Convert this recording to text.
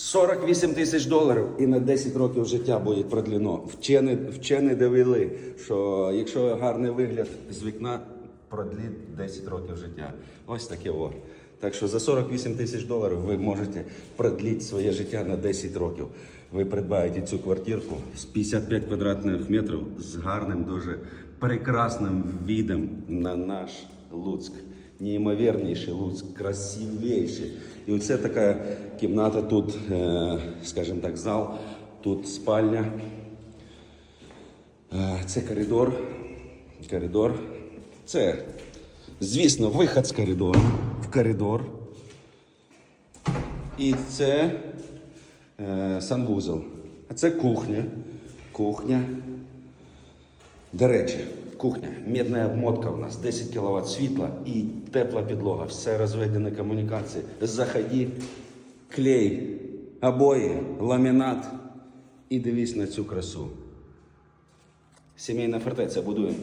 48 тисяч доларів і на 10 років життя буде продлено. Вчені, вчені довели, що якщо гарний вигляд з вікна, продлить 10 років життя. Ось таке о. Так що за 48 тисяч доларів ви можете продлити своє життя на 10 років. Ви придбаєте цю квартирку з 55 квадратних метрів з гарним, дуже прекрасним відом на наш Луцьк. Неймовірніший Луцьк, красивіший. І оце така кімната тут, е, скажімо так, зал, тут спальня. Е, Це коридор. Коридор. Це, звісно, вихід з коридору. В коридор. І це е, санвузол. А це кухня. Кухня. До речі, кухня, медна обмотка у нас, 10 кВт світла і тепла підлога. Все розведені комунікації. Заходи, клей, обої, ламінат і дивись на цю красу. Сімейна фортеця будуємо.